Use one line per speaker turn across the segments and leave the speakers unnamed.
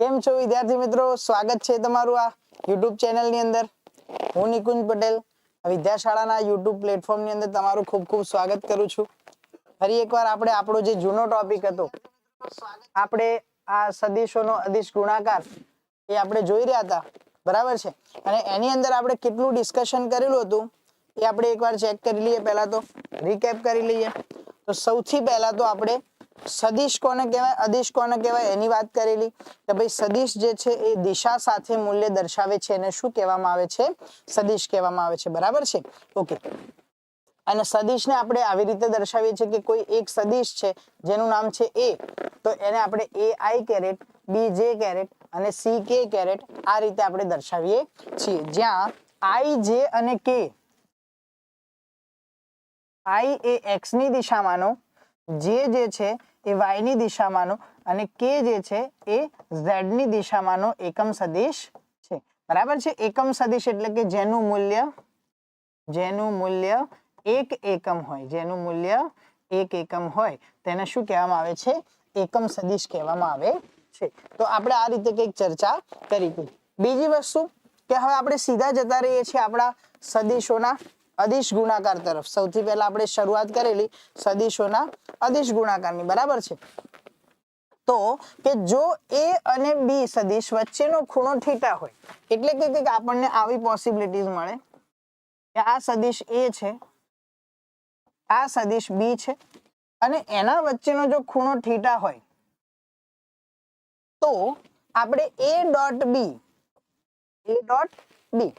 કેમ છો વિદ્યાર્થી મિત્રો? સ્વાગત છે તમારું આ યુટ્યુબ ચેનલની અંદર. હું નિકુંજ પટેલ વિદ્યાશાળાના યુટ્યુબ પ્લેટફોર્મની અંદર તમારું ખૂબ ખૂબ સ્વાગત કરું છું. ફરી એકવાર આપણે આપણો જે જૂનો ટોપિક હતો, આપણે આ સદીશોનો અદિશ ગુણાકાર એ આપણે જોઈ રહ્યા હતા. બરાબર છે? અને એની અંદર આપણે કેટલું ડિસ્કશન કરેલું હતું? એ આપણે એકવાર ચેક કરી લઈએ. પહેલા તો રીકેપ કરી લઈએ. તો સૌથી પહેલા તો આપણે સદિશ કોને કહેવાય, અદિશ કોને કહેવાય એની વાત કરેલી. કે ભાઈ સદિશ જે છે એ દિશા સાથે મૂલ્ય દર્શાવે છે એને શું કહેવામાં આવે છે? સદિશ કહેવામાં આવે છે. બરાબર છે? ઓકે. અને સદિશને આપણે આવી રીતે દર્શાવીએ છીએ કે કોઈ એક સદિશ છે, જેનું નામ છે એ તો એને આપણે એ આઈ કેરેટ બી જે કેરેટ અને સી કે કેરેટ આ રીતે આપણે દર્શાવીએ છીએ. જ્યાં આઈ જે અને કે આઈ એ એક્સની દિશામાંનો જે જે છે એ વાયની દિશામાંનો અને કે જે છે એ ઝેડની દિશામાંનો એકમ સદિશ છે. બરાબર છે? એકમ સદિશ એટલે કે જેનું મૂલ્ય જેનું મૂલ્ય એક એકમ હોય, જેનું મૂલ્ય એક એકમ હોય. તેને શું કહેવામાં આવે છે? એકમ સદિશ કહેવામાં આવે છે. તો આપણે આ રીતે કંઈક ચર્ચા કરી હતી. બીજી વસ્તુ કે હવે આપણે સીધા જતા રહીએ છીએ આપણા સદિશોના અદિશ ગુણાકાર તરફ. સૌથી પહેલા આપણે શરૂઆત કરેલી સદિશોના અદિશ ગુણાકારની, બરાબર છે? તો કે જો એ અને બી સદિશ વચ્ચેનો ખૂણો થીટા હોય, એટલે કે કંઈક આપણને આવી પોસિબિલિટીઝ મળે કે આ સદિશ એ છે, આ સદિશ બી છે, અને એના વચ્ચેનો જો ખૂણો થીટા હોય, તો આપણે a dot B, A dot બી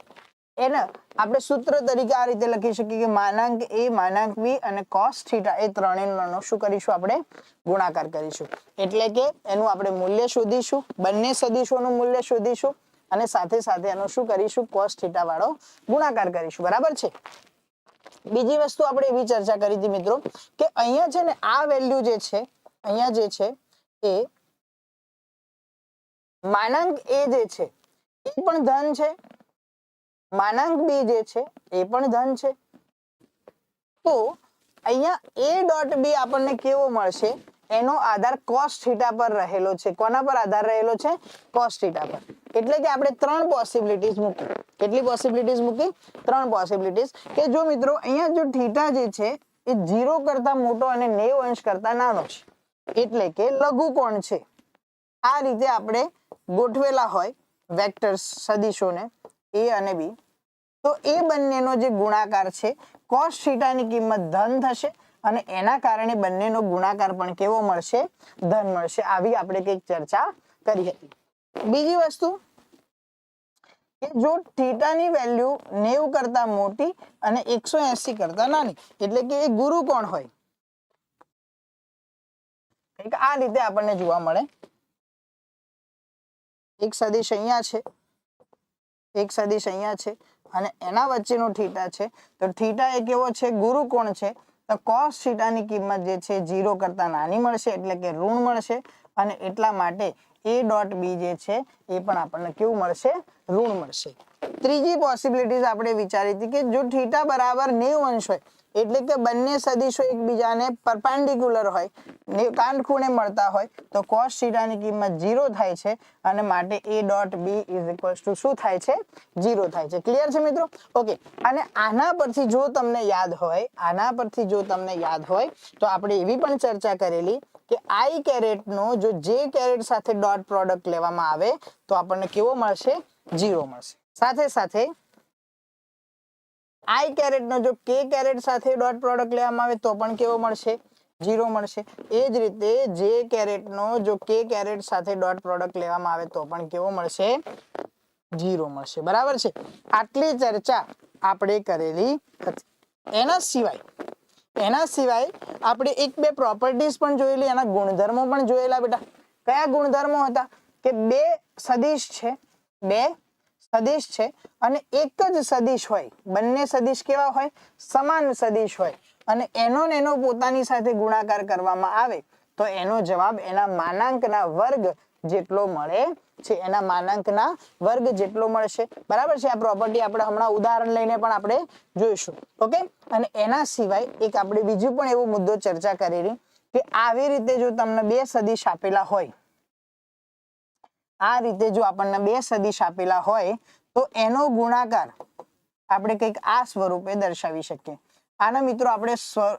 એને આપણે સૂત્ર તરીકે આ રીતે લખી શકીએ કે માનાંક એ, માનાંક બી અને કોસ થીટા એ ત્રણેયનો શું કરીશું આપણે? ગુણાકાર કરીશું. એટલે કે એનું આપણે મૂલ્ય શોધીશું, બંને સદિશોનું મૂલ્ય શોધીશું અને સાથે સાથે એનો શું કરીશું? કોસ થીટા વાળો ગુણાકાર કરીશું. બરાબર છે? બીજી વસ્તુ આપણે એવી ચર્ચા કરી હતી મિત્રો કે અહીંયા છે ને આ વેલ્યુ જે છે, અહીંયા જે છે એ માનાંક એ જે છે એ પણ ધન છે માનાંક બી જે છે, એ પણ ધન છે. તો અહીંયા એ ડોટ બી આપણને કેવો મળશે? એનો આધાર કોસ થીટા પર રહેલો છે. કોના પર આધાર રહેલો છે? કોસ થીટા પર. એટલે કે આપણે ત્રણ પોસિબિલિટીઝ મૂકી કેટલી પોસિબિલિટીઝ મૂકી ત્રણ પોસિબિલિટીઝ કે જો મિત્રો, અહીંયા જો થીટા જે છે, એ ઝીરો કરતા મોટો અને નેવ અંશ કરતા નાનો છે. એટલે કે લઘુ કોણ છે? આ રીતે આપણે ગોઠવેલા હોય વેક્ટર્સ, સદિશોને. એ અને બી. તો એ બંનેનો જે ગુણાકાર છે કોસ થીટાની કિંમત ધન થશે અને એના કારણે બંનેનો ગુણાકાર પણ કેવો મળશે? ધન મળશે. આવી આપણે કંઈક ચર્ચા કરી હતી. બીજી વસ્તુ કે જો થીટાની વેલ્યુ નેવ કરતા મોટી અને એકસો એસી કરતા નાની, એટલે કે એ ગુરુ કોણ હોય? આ રીતે આપણને જોવા મળે. એક સદિશ અહીંયા છે. એક સદિશ અહીંયા છે અને એના વચ્ચેનો થીટા છે. તો થીટા એ કેવો છે? ગુરુ કોણ છે. તો કોસ થીટાની કિંમત જે છે ઝીરો કરતા નાની મળશે એટલે કે ઋણ મળશે અને એટલા માટે એ ડોટ બી જે છે એ પણ આપણને કેવું મળશે? ઋણ મળશે. ત્રીજી પોસિબિલિટીઝ આપણે વિચારી હતી કે જો થીટા બરાબર નેવ અંશ હોય એટલે કે બંને સદિશો એકબીજાને પરપેન્ડિક્યુલર હોય, ને ખૂણે મળતા હોય, તો કોસ થીટાની કિંમત ઝીરો થાય છે અને માટે a dot b is equals to શું થાય છે? ઝીરો થાય છે. ક્લિયર છે મિત્રો? ઓકે અને આના પરથી જો તમને યાદ હોય, આના પરથી જો તમને યાદ હોય, તો આપણે એવી પણ ચર્ચા કરેલી કે આઈ કેરેટનો જો જે કેરેટ સાથે ડોટ પ્રોડક્ટ લેવામાં આવે, તો આપણને કેવો મળશે? ઝીરો મળશે. સાથે સાથે આઈ કેરેટનો જો કે કેરેટ સાથે ડોટ પ્રોડક્ટ લેવામાં આવે તો પણ કેવો મળશે? ઝીરો મળશે. એ જ રીતે જે કેરેટનો જો કે કેરેટ સાથે ડોટ પ્રોડક્ટ લેવામાં આવે તો પણ કેવો મળશે? ઝીરો મળશે. બરાબર છે? આટલી ચર્ચા આપણે કરેલી હતી. એના સિવાય એના સિવાય આપણે એક બે પ્રોપર્ટીઝ પણ જોયેલી, એના ગુણધર્મો પણ જોયેલા બેટા. કયા ગુણધર્મો હતા? કે બે સદીશ છે, બે સદિશ છે અને એક જ સદિશ હોય, બંને સદિશ કેવા હોય? સમાન સદિશ હોય. અને એનો ને એનો પોતાની સાથે ગુણાકાર કરવામાં આવે, તો એનો જવાબ એના માનાંકના વર્ગ જેટલો મળે છે. એના માનાંકના વર્ગ જેટલો મળશે. બરાબર છે? આ પ્રોપર્ટી આપણે હમણાં ઉદાહરણ લઈને પણ આપણે જોઈશું. ઓકે? અને એના સિવાય એક આપણે બીજું પણ એવો મુદ્દો ચર્ચા કરેલી કે આવી રીતે જો તમને બે સદિશ આપેલા હોય આ રીતે જો આપણને બે સદિશ આપેલા હોય, તો એનો ગુણાકાર આપણે કંઈક આ સ્વરૂપે દર્શાવી શકીએ. આના મિત્રો આપણે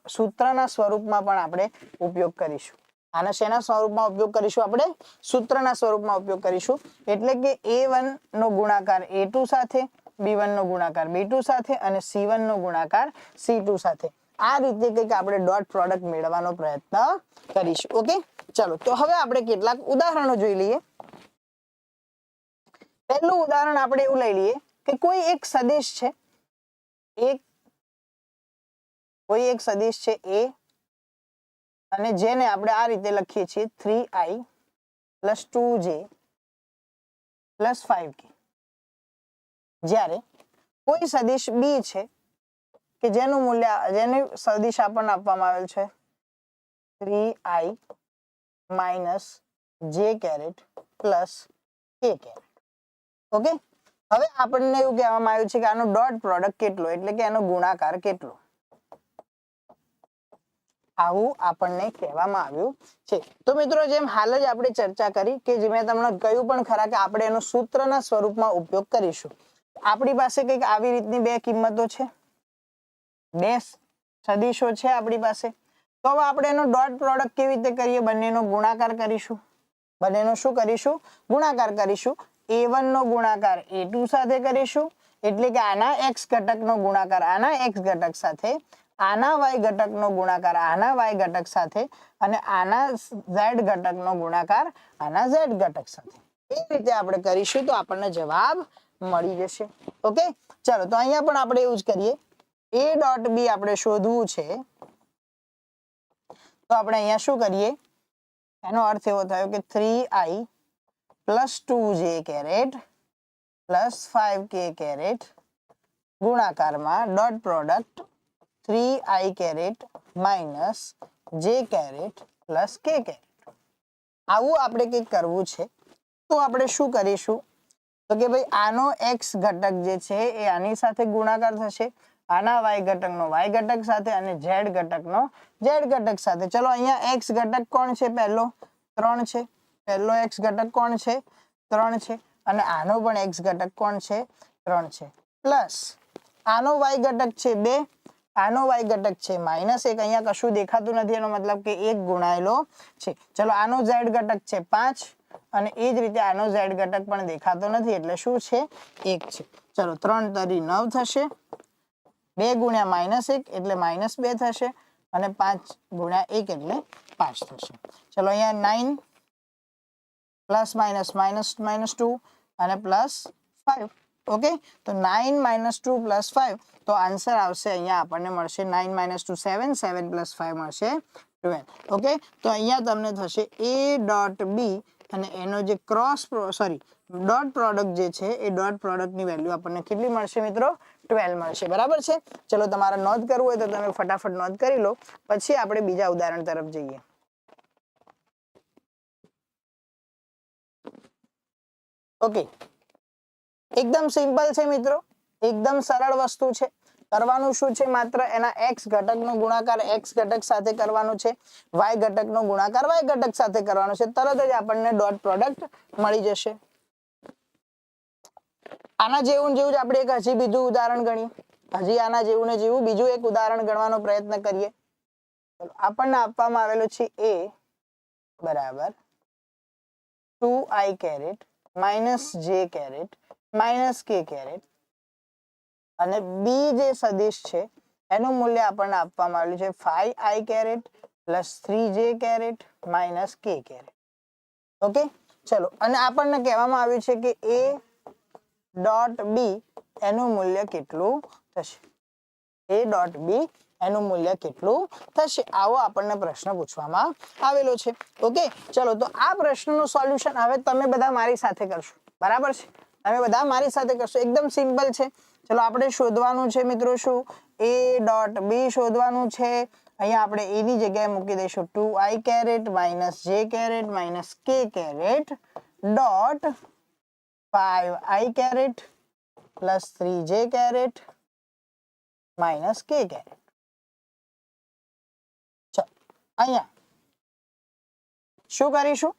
સૂત્રના સ્વરૂપમાં પણ આપણે ઉપયોગ કરીશું. આના શેના સ્વરૂપમાં ઉપયોગ કરીશું આપણે? સૂત્રના સ્વરૂપમાં ઉપયોગ કરીશું. એટલે કે એ નો ગુણાકાર એ ટુ સાથે બી નો ગુણાકાર બી ટુ સાથે અને સી નો ગુણાકાર સી ટુ સાથે. આ રીતે કંઈક આપણે ડોટ પ્રોડક્ટ મેળવવાનો પ્રયત્ન કરીશું. ઓકે ચલો, તો હવે આપણે કેટલાક ઉદાહરણો જોઈ લઈએ. પહેલું ઉદાહરણ આપણે એવું લઈ લઈએ કે કોઈ એક સદિશ છે. એક કોઈ એક સદિશ છે એ અને જેને આપણે આ રીતે લખીએ છીએ three i plus two j plus five k. જ્યારે કોઈ સદિશ બી છે કે જેનું મૂલ્ય, જેને સદિશ આપણને આપવામાં આવેલ છે three i minus j caret plus k caret. Okay? હવે આપણને એવું કહેવામાં આવ્યું છે કે આનો ડોટ પ્રોડક્ટ કેટલો, એટલે કે એનો ગુણાકાર કેટલો. આવું આપણને કહેવામાં આવ્યું છે. તો મિત્રો, જેમ હાલ જ આપણે ચર્ચા કરી કે જે મેં તમને કહ્યું પણ ખરા કે આપણે એનો સૂત્રના સ્વરૂપમાં ઉપયોગ કરીશું. આપણી પાસે કંઈક આવી રીતની બે કિંમતો છે. બે સદીશો છે આપણી પાસે. તો હવે આપણે એનો ડોટ પ્રોડક્ટ કેવી રીતે કરીએ? બંનેનો ગુણાકાર કરીશું. બંનેનો શું કરીશું? ગુણાકાર કરીશું. એ નો ગુણાકાર એ ટુ સાથે કરીશું, એટલે કે આના એક્સ ઘટકનો ગુણાકાર, આના એક્સ ઘટક સાથે, આના વાય ઘટકનો ગુણાકાર, આના વાય ઘટક સાથે અને આના ઝેડ ઘટકનો ગુણાકાર, આના ઝેડ ઘટક સાથે. એ રીતે આપણે કરીશું તો આપણને જવાબ મળી જશે. ઓકે? ચલો, તો અહીંયા પણ આપણે એવું જ કરીએ. એ ડોટ બી આપણે શોધવું છે. તો આપણે અહીંયા શું કરીએ? એનો અર્થ એવો થયો કે three i plus two j caret, plus five k caret, ગુણાકારમાં dot product, three i caret minus j caret, plus k caret. આવું આપણે કંઈક કરવું છે. તો આપણે શું કરીશું? તો કે ભાઈ, આનો એક્સ ઘટક જે છે એ આની સાથે ગુણાકાર થશે. આના વાય ઘટકનો વાય ઘટક સાથે અને ઝેડ ઘટકનો ઝેડ ઘટક સાથે. ચલો, અહીંયા એક્સ ઘટક કોણ છે પહેલો? ત્રણ છે. પહેલો એક્સ ઘટક કોણ છે? ત્રણ છે. અને આનો પણ એક્સ ઘટક કોણ છે? ત્રણ છે. પ્લસ આનો વાય ઘટક છે બે, આનો વાય ઘટક છે માઇનસ એક. અહીંયા કશું દેખાતું નથી, એનો મતલબ કે એક ગુણાયેલો છે. ચલો, આનો ઝેડ ઘટક છે પાંચ અને એ જ રીતે આનો ઝેડ ઘટક પણ દેખાતો નથી, એટલે શું છે? એક છે. ચલો, ત્રણ તરી નવ થશે. બે ગુણ્યા માઇનસ એક, એટલે માઇનસ બે થશે. અને પાંચ ગુણ્યા એક, એટલે પાંચ થશે. ચલો, અહીંયા nine plus minus minus minus two અને પ્લસ ફાઈવ ઓકે તો nine minus two plus five તો આન્સર આવશે અહીંયા આપણને મળશે nine minus two seven seven plus five મળશે ટ્વેલ્વ ઓકે તો અહીંયા તમને થશે એ ડોટ બી અને એનો જે ક્રોસ સોરી ડોટ પ્રોડક્ટ જે છે એ ડોટ પ્રોડક્ટની વેલ્યુ આપણને કેટલી મળશે મિત્રો? ટ્વેલ્વ મળશે. બરાબર છે? ચલો તમારે નોંધ કરવું હોય તો તમે ફટાફટ નોંધ કરી લો. પછી આપણે બીજા ઉદાહરણ તરફ જઈએ. ઓકે એકદમ સિમ્પલ છે મિત્રો. એકદમ સરળ વસ્તુ છે. કરવાનું શું છે? માત્ર એના એક્સ ઘટકનો ગુણાકાર એક્સ ઘટક સાથે કરવાનો છે. વાય ઘટકનો ગુણાકાર વાય ઘટક સાથે કરવાનો છે. તરત જ આપણને ડોટ પ્રોડક્ટ મળી જશે. આના જેવું જેવું જ આપણે એક હજી બીજું ઉદાહરણ ગણીએ. હજી આના જેવું ને જેવું બીજું એક ઉદાહરણ ગણવાનો પ્રયત્ન કરીએ. આપણને આપવામાં આવેલું છે એ બરાબર two i caret minus j caret minus k caret અને બી જે સદિશ છે, એનું મૂલ્ય આપણને આપવામાં આવેલું છે five i caret plus three j caret minus k caret okay ચલો, અને આપણને કહેવામાં આવ્યું છે કે એ ડોટ બી એનું મૂલ્ય કેટલું થશે? એ ડોટ બી એનું મૂલ્ય કેટલું થશે? આવો આપણને પ્રશ્ન પૂછવામાં આવેલો છે. ઓકે ચલો, તો આ પ્રશ્નનું સોલ્યુશન હવે તમે બધા મારી સાથે કરશો. બરાબર છે? તમે બધા મારી સાથે કરશો. એકદમ સિમ્પલ છે. ચલો, આપણે શોધવાનું છે મિત્રો શું? એ ડોટ બી શોધવાનું છે. અહીંયા આપણે એની જગ્યાએ મૂકી દઈશું. Two i caret minus j caret minus k caret dot five i caret plus three j caret minus k caret. અહીંયા. શું કરીશું?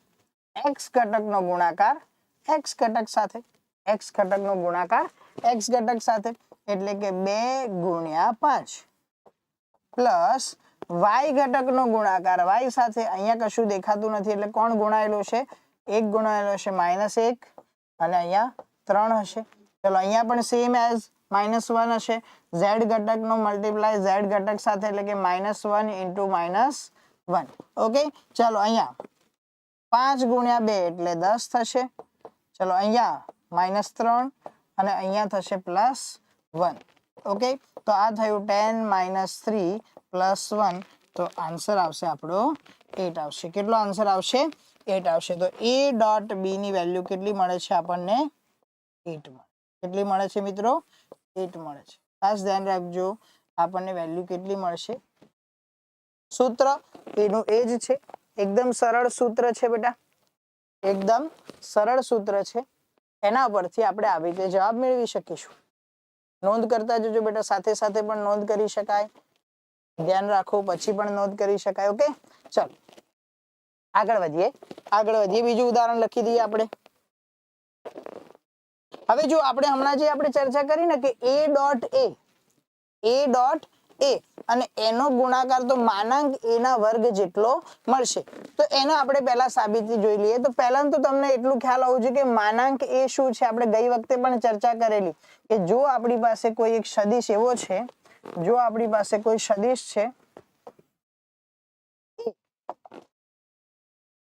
એક્સ ઘટકનો ગુણાકાર એક્સ ઘટક સાથે એક્સ ઘટકનો ગુણાકાર એક્સ ઘટક સાથે, એટલે કે બે ગુણ્યા પાંચ. પ્લસ વાય ઘટકનો ગુણાકાર વાય સાથે અહીંયા કશું દેખાતું નથી, એટલે કોણ ગુણાયેલું છે? એક ગુણાયેલો છે માઇનસ એક, અને અહીંયા ત્રણ હશે. ચલો, અહીંયા પણ સેમ એઝ માઇનસ વન હશે. ઝેડ ઘટકનો મલ્ટીપ્લાય ઝેડ ઘટક સાથે એટલે કે minus one into minus one. Okay? ચલો અહીંયા પાંચ ગુણ્યા બે એટલે દસ થશે. ચલો અહીંયા માઇનસ ત્રણ અને અહીંયા થશે પ્લસ વન. ઓકે? તો આ થયું ten minus three plus one. તો આન્સર આવશે આપણો એટ આવશે. કેટલો આન્સર આવશે? એટ આવશે. તો એ ડોટ બી ની વેલ્યુ કેટલી મળે છે આપણને? એટ મળે. કેટલી મળે છે મિત્રો? એટ મળે છે. ખાસ ધ્યાન રાખજો, આપણને વેલ્યુ કેટલી મળશે. સૂત્ર એનું એ જ છે. એકદમ સરળ સૂત્ર છે બેટા. એકદમ સરળ સૂત્ર છે. એના પરથી આપણે આવી રીતે જવાબ મેળવી શકીશું. નોંધ કરતા જજો બેટા, સાથે સાથે પણ નોંધ કરી શકાય. ધ્યાન રાખો, પછી પણ નોંધ કરી શકાય, ઓકે? ચાલો. આગળ વધીએ. આગળ વધીએ. બીજું ઉદાહરણ લખી દઈએ આપણે. હવે જો આપણે હમણાં જે આપણે ચર્ચા કરી ને કે એ ડોટ એ એ ડોટ એ અને એનો ગુણાકાર તો માનાંક એ ના વર્ગ જેટલો મળશે. તો એનો આપણે પહેલા સાબિતી જોઈ લઈએ. તો પહેલા તો તમને એટલું ખ્યાલ હોવું જોઈએ કે માનાંક એ શું છે? આપણે ગઈ વખતે પણ ચર્ચા કરેલી કે જો આપણી પાસે કોઈ એક સદિશ એવો છે, જો આપણી પાસે કોઈ સદિશ છે,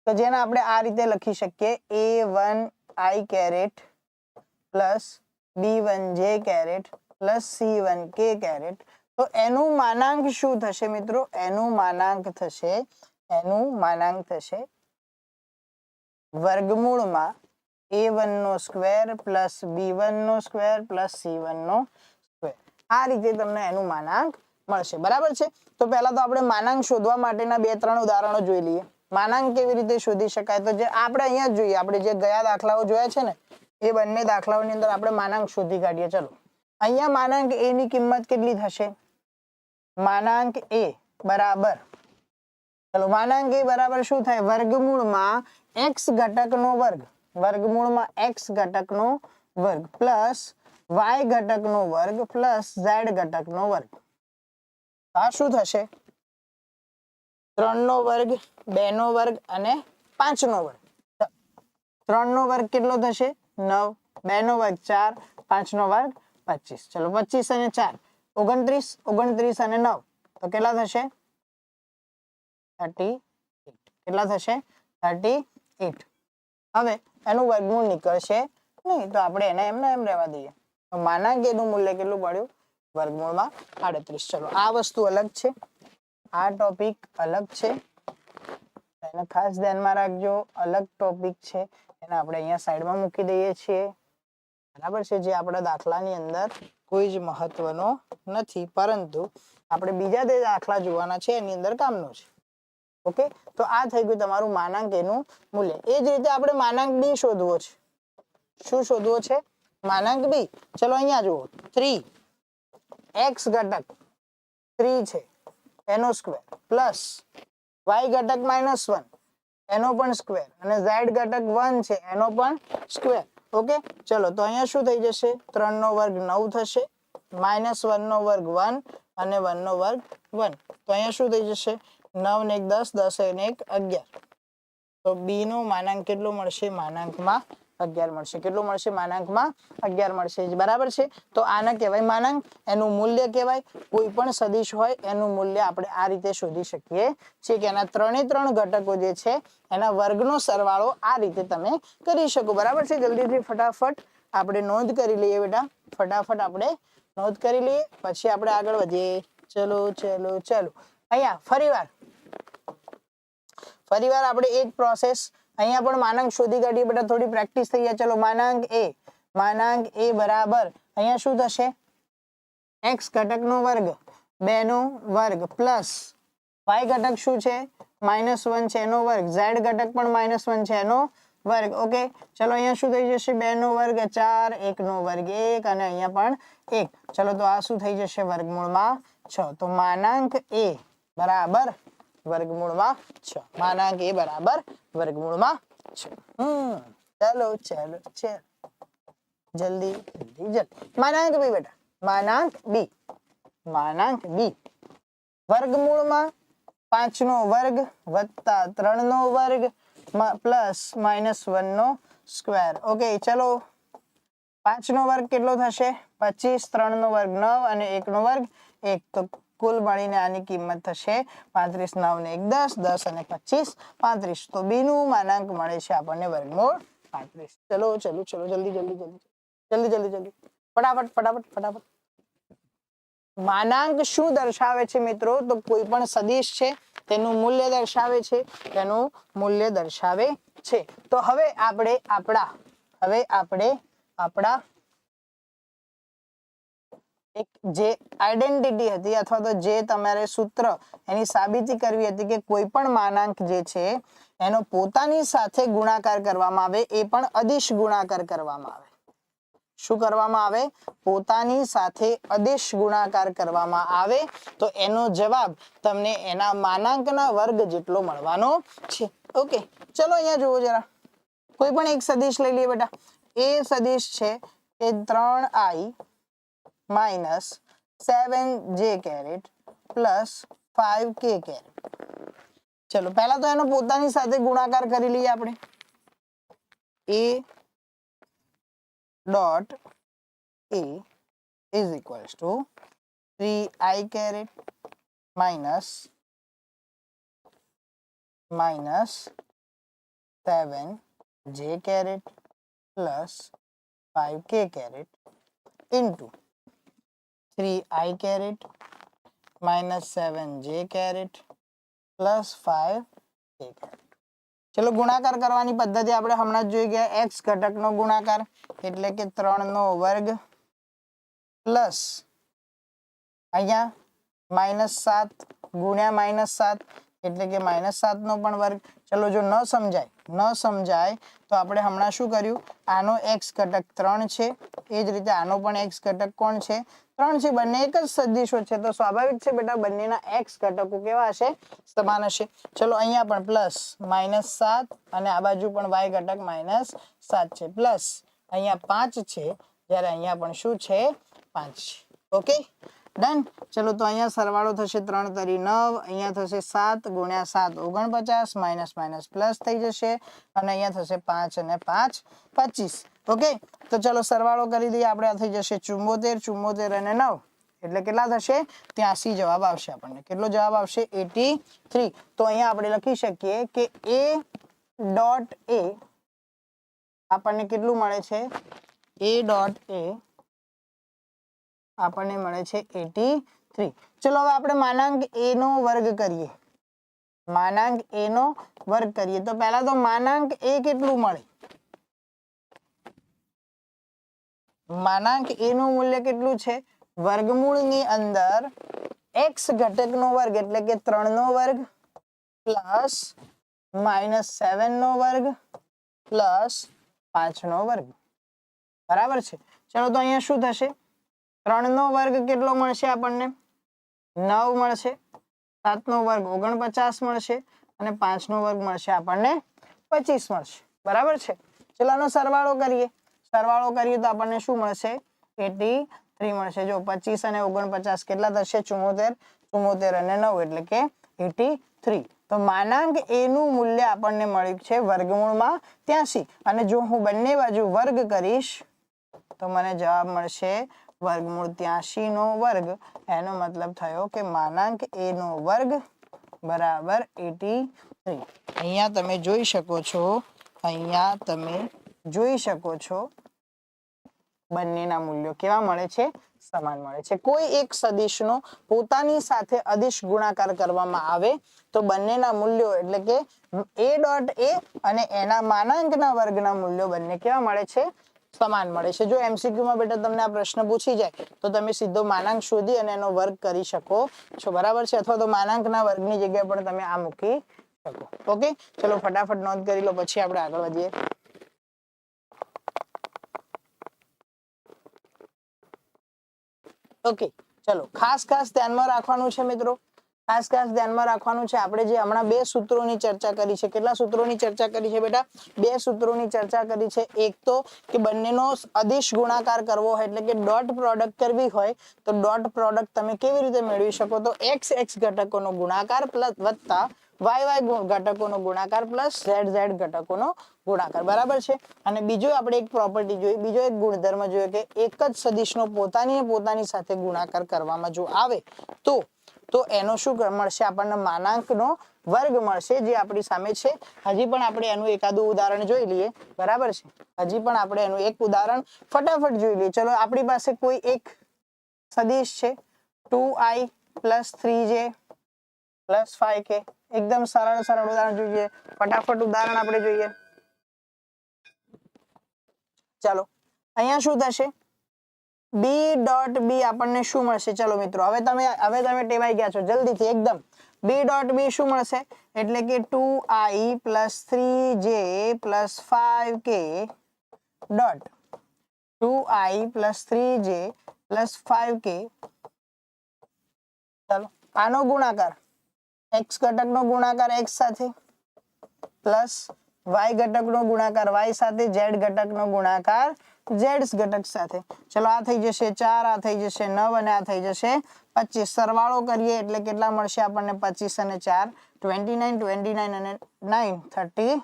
તો જેને આપણે આ રીતે લખી શકીએ a one i caret plus b one j caret plus c one k caret. તો એનું માનાંક શું થશે મિત્રો? એનું માનાંક થશે, એનું માનાંક થશે વર્ગમૂળમાં એ વન નો સ્ક્વેર પ્લસ બી વન નો સ્ક્વેર પ્લસ સી વન નો સ્ક્વેર. આ રીતે તમને એનું માનાંક મળશે. બરાબર છે? તો પહેલા તો આપણે માનાંક શોધવા માટેના બે ત્રણ ઉદાહરણો જોઈ લઈએ. માનાંક કેવી રીતે શોધી શકાય? તો જે આપણે અહીંયા જોઈએ. આપણે જે ગયા દાખલાઓ જોયા છે ને એ બંને દાખલાઓની અંદર આપણે માનાંક શોધી કાઢીએ. ચલો. અહીંયા માનાંક એ ની કિંમત કેટલી થશે? માનાંક એ બરાબર. ચલો, માનાંક એ બરાબર શું થાય? વર્ગમૂળમાં એક્સ ઘટકનો વર્ગ. વર્ગમૂળમાં એક્સ ઘટકનો વર્ગ પ્લસ વાય ઘટકનો વર્ગ પ્લસ ઝેડ ઘટકનો વર્ગ. આ શું થશે? ત્રણ નો વર્ગ બે નો વર્ગ અને પાંચ નો વર્ગ. ત્રણ નો વર્ગ કેટલો થશે? નવ, બે નો વર્ગ, ચાર, પાંચ નો વર્ગ, પચીસ. ચલો, પચીસ અને ચાર. ઓગણત્રીસ ઓગણત્રીસ અને નવ. તો કેટલા થશે? થર્ટી કેટલા થશે? Thirty eight. હવે એનું વર્ગમૂળ નીકળશે નહીં, તો આપણે એને એમને એમ રહેવા દઈએ. તો માનાંક એનું મૂલ્ય કેટલું પડ્યું? વર્ગમૂળમાં આડત્રીસ. ચલો, આ વસ્તુ અલગ છે. આ ટોપિક અલગ છે. એને ખાસ ધ્યાનમાં રાખજો, અલગ ટોપિક છે. એને આપણે અહીંયા સાઈડમાં મૂકી દઈએ છીએ. બરાબર છે, જે આપણા દાખલાની અંદર કોઈ જ મહત્વનો નથી. પરંતુ આપણે બીજા જે દાખલા જોવાના છે, એની અંદર કામનું છે. ઓકે? તો આ થઈ ગયું તમારું માનાંક એનું મૂલ્ય. એ જ રીતે આપણે માનાંક બી શોધવો છે. શું શોધવો છે? માનાંક બી. ચલો અહીંયા જુઓ. થ્રી. એક્સ ઘટક થ્રી છે. એનો સ્ક્વેર. પ્લસ વાય ઘટક માઇનસ વન. એનો પણ સ્ક્વેર અને ઝેડ ઘટક વન છે, એનો પણ સ્ક્વેર ઓકે ચલો, તો અહીંયા શું થઈ જશે? ત્રણનો વર્ગ નવ થશે માઇનસ વનનો વર્ગ વન અને વનનો વર્ગ વન તો અહીંયા શું થઈ જશે? નવ ને એક દસ દસ ને એક અગિયાર. તો બી નું માનાંક કેટલું મળશે? માનાંકમાં અગિયાર મળશે. કેટલું મળશે? માનાંકમાં અગિયાર મળશે. બરાબર છે? તો આને કહેવાય માનાંક. એનું મૂલ્ય કહેવાય. કોઈ પણ સદિશ હોય, એનું મૂલ્ય આપણે આ રીતે શોધી શકીએ છીએ કે એના ત્રણે ત્રણ ઘટકો જે છે, એના વર્ગનો સરવાળો આ રીતે તમે કરી શકો. બરાબર છે? જલ્દીથી ફટાફટ આપણે નોંધ કરી લઈએ બેટા. ફટાફટ આપણે નોંધ કરી લઈએ. પછી આપણે આગળ વધીએ. ચલો ચલો ચલો. અહીંયા ફરીવાર ફરીવાર આપણે એ જ પ્રોસેસ અહીંયા પણ માનાંક શોધી કાઢીએ બેટા થોડી પ્રેક્ટિસ થઈ જાય ચલો માનાંક એ માનાંક એ બરાબર. અહીંયા શું થશે? એક્સ ઘટકનો વર્ગ, બેનો વર્ગ પ્લસ વાય ઘટક શું છે? માઇનસ વન છે, એનો વર્ગ. ઝેડ ઘટક પણ માઇનસ વન છે, એનો વર્ગ. ઓકે ચલો, અહીંયા શું થઈ જશે? બે નો વર્ગ ચાર એક નો વર્ગ એક, અને અહીંયા પણ એક. ચલો, તો આ શું થઈ જશે વર્ગમૂળમાં છ? તો માનાંક એ, બરાબર. વર્ગમૂળમાં છ. માનાંક એ બરાબર વર્ગમૂળમાં છ. ચલો ચલો ચલો. જલ્દી જલ્દી જલ્દી. માનાંક બી બેટા. માનાંક બી. માનાંક બી. વર્ગમૂળમાં પાંચ નો વર્ગ વત્તા ત્રણ નો વર્ગ પ્લસ માઇનસ વન નો સ્ક્વેર. ઓકે, ચલો. પાંચ નો વર્ગ કેટલો થશે? પચીસ ત્રણ નો વર્ગ નવ અને એક નો વર્ગ એક. તો કુલ મળીને આની કિંમત થશે પાંત્રીસ નવ ને એક દસ દસ અને પચીસ. પાંત્રીસ તો બી નું માનાંક મળે છે આપણને વર્ગમૂળ પાંત્રીસ. ચલો ચલો ચલો, જલ્દી જલ્દી જલ્દી જલ્દી જલ્દી જલ્દી. ફટાફટ ફટાફટ ફટાફટ. માનાંક શું દર્શાવે છે મિત્રો? તો કોઈ પણ સદિશ છે, તેનું મૂલ્ય દર્શાવે છે, તેનું મૂલ્ય દર્શાવે છે. તો હવે આપણે આપણા, હવે આપણે આપણા એક જે આઈડેન્ટિટી હતી અથવા તો જે તમારે સૂત્ર એની સાબિતી કરવી હતી કે કોઈ પણ માનાંક જે છે, એનો પોતાની સાથે ગુણાકાર કરવામાં આવે, એ પણ અદિશ ગુણાકાર કરવામાં આવે. શું કરવામાં આવે? પોતાની સાથે અદિશ ગુણાકાર કરવામાં આવે, તો એનો જવાબ તમને એના માનાંકના વર્ગ જેટલો મળવાનો છે. ઓકે, ચલો અહીંયા જુઓ જરા. કોઈ પણ એક સદિશ લઈ લઈએ બેટા. એ સદિશ છે કે ત્રણ i minus seven j caret plus five k caret ચલો, પહેલા તો એનો પોતાની સાથે ગુણાકાર કરી લઈએ આપણે. A dot a is equals to 3i minus minus minus 7 j caret plus 5k caret into 3i caret minus 7 j caret plus 5 k caret ચલો ગુણાકાર કરવાની પદ્ધતિ આપણે હમણાં જ જોઈ ગયા x ઘટકનો ગુણાકાર એટલે કે ત્રણ નો વર્ગ પ્લસ અહીંયા માઇનસ સાત ગુણ્યા માઇનસ સાત એટલે કે માઇનસ સાતનો પણ વર્ગ. ચલો જો ન સમજાય ન સમજાય, તો આપણે હમણાં શું કર્યું? આનો x ઘટક ત્રણ છે. એ જ રીતે આનો પણ x ઘટક કોણ છે? ત્રણ છે. બંને એક જ સદિશો છે. તો સ્વાભાવિક છે બેટા, બંનેના x ઘટકો કેવા હશે? સમાન હશે. ચલો અહીંયા પણ પ્લસ માઇનસ સાત અને આ બાજુ પણ y ઘટક માઇનસ સાત છે. પ્લસ અહીંયા પાંચ છે. જ્યારે અહીંયા પણ શું છે? પાંચ ઓકે? ડન. ચલો તો અહીંયા સરવાળો થશે ત્રણ તરી નવ, અહીંયા થશે સાત ગુણ્યા સાત ઓગણપચાસ, માઇનસ માઇનસ પ્લસ થઈ જશે અને અહીંયા થશે પાંચ અને પાંચ પચીસ. ઓકે? તો ચલો સરવાળો કરી દઈએ. આપણે આ થઈ જશે ચુમ્મોતેર ચુમ્મોતેર અને નવ. એટલે કેટલા થશે? ત્યાંસી જવાબ આવશે આપણને. કેટલો જવાબ આવશે? Eighty three. તો અહીંયા આપણે લખી શકીએ કે એ ડોટ એ આપણને કેટલું મળે છે? એ ડોટ એ આપણને મળે છે એટી થ્રી. ચલો હવે આપણે માનાંક એ નો વર્ગ કરીએ. માનાંક એ નો વર્ગ કરીએ. તો પહેલા તો માનાંક એ કેટલું મળે? માનાંક એ નું મૂલ્ય કેટલું છે? વર્ગમૂળની અંદર એક્સ ઘટકનો વર્ગ એટલે કે ત્રણ નો વર્ગ પ્લસ માઇનસ સેવન નો વર્ગ પ્લસ પાંચ નો વર્ગ. બરાબર છે? ચલો તો અહીંયા શું થશે? ત્રણ નો વર્ગ કેટલો મળશે આપણને? નવ મળશે. સાત નો વર્ગ ઓગણપચાસ મળશે અને પાંચ નો વર્ગ મળશે આપણને પચીસ મળશે. બરાબર છે? ચલાનો સરવાળો કરીએ. સરવાળો કરીએ તો આપણને શું મળશે? એટી થ્રી મળશે. જો પચીસ અને ઓગણપચાસ કેટલા થશે? ચુમ્મોતેર ચુમ્મોતેર અને નવ એટલે કે એટી થ્રી. તો માનાંક એ નું મૂલ્ય આપણને મળ્યું છે વર્ગમૂળમાં ત્યાંસી. અને જો હું બંને બાજુ વર્ગ કરીશ, તો મને જવાબ મળશે વર્ગમૂળ ત્યાંશી નો વર્ગ. એનો મતલબ થયો કે માનાંક એ નો વર્ગ બરાબર એટી થ્રી. અહીંયા તમે જોઈ શકો છો, અહીંયા તમે જોઈ શકો છો, બંનેના મૂલ્યો કેવા મળે છે? સમાન મળે છે. કોઈ એક સદિશનો પોતાની સાથે અદિશ ગુણાકાર કરવામાં આવે તો બંનેના મૂલ્યો એટલે કે એ ડોટ એ અને એના માનાંકના વર્ગના મૂલ્યો બંને કેવા મળે છે? સમાન મળે છે. જો MCQ માં બેટા તમને આ પ્રશ્ન પૂછી જાય, તો તમે સીધો માનાંક શોધી અને એનો વર્ગ કરી શકો છો. બરાબર છે? અથવા તો માનાંકના વર્ગની જગ્યાએ પણ તમે આ મૂકી શકો. ઓકે? ચલો, ફટાફટ નોંધ કરી લો, પછી આપણે આગળ વધીએ. ઓકે, ચલો. ખાસ ખાસ ધ્યાનમાં રાખવાનું છે મિત્રો. ખાસ ખાસ ધ્યાનમાં રાખવાનું છે. આપણે જે હમણાં બે સૂત્રોની ચર્ચા કરી છે. કેટલા સૂત્રોની ચર્ચા કરી છે બેટા? બે સૂત્રોની ચર્ચા કરી છે. એક તો કે બંનેનો અદિશ ગુણાકાર કરવો હોય એટલે કે ડોટ પ્રોડક્ટ કરવી હોય, તો ડોટ પ્રોડક્ટ તમે કેવી રીતે મેળવી શકો? તો એક્સ એક્સ ઘટકોનો ગુણાકાર પ્લસ વત્તા વાય વાય ઘટકોનો ગુણાકાર પ્લસ ઝેડ ઝેડ ઘટકોનો ગુણાકાર. બરાબર છે? અને બીજો આપણે એક પ્રોપર્ટી જોઈએ. બીજો એક ગુણધર્મ જોઈએ કે એક જ સદિશનો પોતાની પોતાની સાથે ગુણાકાર કરવામાં જો આવે, તો તો એનો શું મળશે? આપણને માનાંકનો વર્ગ મળશે જે આપણી સામે છે. હજી પણ આપણે એનું એકાદું ઉદાહરણ જોઈ લઈએ. બરાબર છે? હજી પણ આપણે એનું એક ઉદાહરણ ફટાફટ જોઈ લઈએ. ચલો, આપણી પાસે કોઈ એક સદિશ છે. Two i plus three j plus five k એકદમ સરળ સરળ ઉદાહરણ જોઈએ ફટાફટ ઉદાહરણ આપણે જોઈએ. ચાલો, અહીંયા શું થશે? બી ડોટ બી આપણને શું મળશે? ચલો મિત્રો, હવે તમે હવે તમે ટેવાઈ ગયા છો, જલ્દીથી, એકદમ. બી ડોટ બી શું મળશે? એટલે કે two i plus three j plus five k dot two i plus three j plus five k ચાલો, આનો ગુણાકાર. એક્સ ઘટકનો ગુણાકાર એક્સ સાથે પ્લસ વાય ઘટકનો ગુણાકાર વાય સાથે ઝેડ ઘટકનો ગુણાકાર ઝેડ ઘટક સાથે. ચલો, આ થઈ જશે ચાર, આ થઈ જશે નવ અને આ થઈ જશે પચીસ. સરવાળો કરીએ એટલે કેટલા મળશે આપણને પચીસ અને ચાર? ટ્વેન્ટી નાઇન ટ્વેન્ટી નાઇન અને નાઇન થર્ટી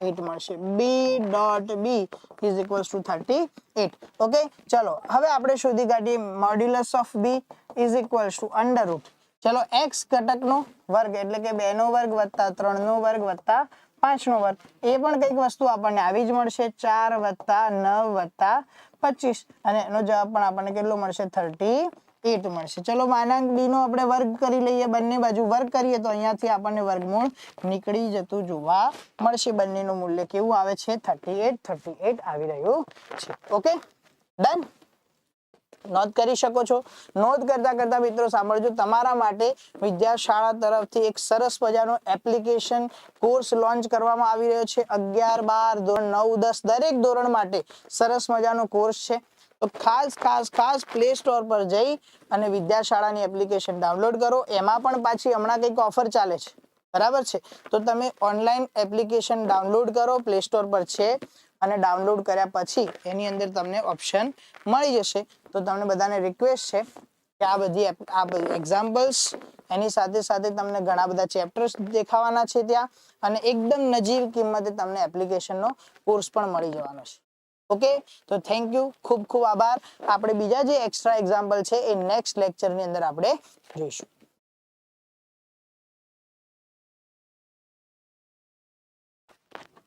એટ મળશે. B dot b is equals to thirty eight okay ચલો, હવે આપણે શોધી કાઢીએ modulus of b is equals to under root ચલો એક્સ ઘટકનો વર્ગ એટલે કે બે નો વર્ગ વત્તા ત્રણનો વર્ગ વત્તા પાંચ નો વર્ગ. એ પણ કંઈક વસ્તુ આપણને આવી જ મળશે. ચાર વત્તા નવ વત્તા પચીસ. અને એનો જવાબ પણ આપણને કેટલો મળશે? થર્ટી એટ મળશે. ચલો, માનાંક બી નો આપણે વર્ગ કરી લઈએ બંને બાજુ. વર્ગ કરીએ તો અહીંયાથી આપણને વર્ગમૂળ નીકળી જતું જોવા મળશે. બંનેનું મૂલ્ય કેવું આવે છે? થર્ટી એટ થર્ટી એટ આવી રહ્યું છે. ઓકે? ડન? નોંધ કરી શકો છો. નોંધ કરતા કરતા મિત્રો સાંભળજો, તમારા માટે વિદ્યાશાળા તરફથી એક સરસ મજાનો એપ્લિકેશન કોર્સ લોન્ચ કરવામાં આવી રહ્યો છે. અગિયાર, બાર, ધોરણ, નવ, દસ, દરેક ધોરણ માટે સરસ મજાનો કોર્સ છે. તો ખાસ ખાસ ખાસ પ્લે સ્ટોર પર જઈ અને વિદ્યાશાળાની એપ્લિકેશન ડાઉનલોડ કરો. એમાં પણ પાછી હમણાં કંઈક ઓફર ચાલે છે. બરાબર છે? તો તમે ઓનલાઈન એપ્લિકેશન ડાઉનલોડ કરો. પ્લે સ્ટોર પર છે. અને ડાઉનલોડ કર્યા પછી એની અંદર તમને ઓપ્શન મળી જશે. તો તમને બધાને રિક્વેસ્ટ છે કે આ બધી આ એક્ઝામ્પલ્સ એની સાથે સાથે તમને ઘણા બધા ચેપ્ટર્સ દેખાવાના છે ત્યાં અને એકદમ નજીવ કિંમતે તમને એપ્લિકેશનનો કોર્સ પણ મળી જવાનો છે. ઓકે તો થેન્ક યુ ખૂબ ખૂબ આભાર. આપણે બીજા જે એક્સ્ટ્રા એક્ઝામ્પલ છે એ નેક્સ્ટ લેક્ચરની અંદર આપણે જોઈશું.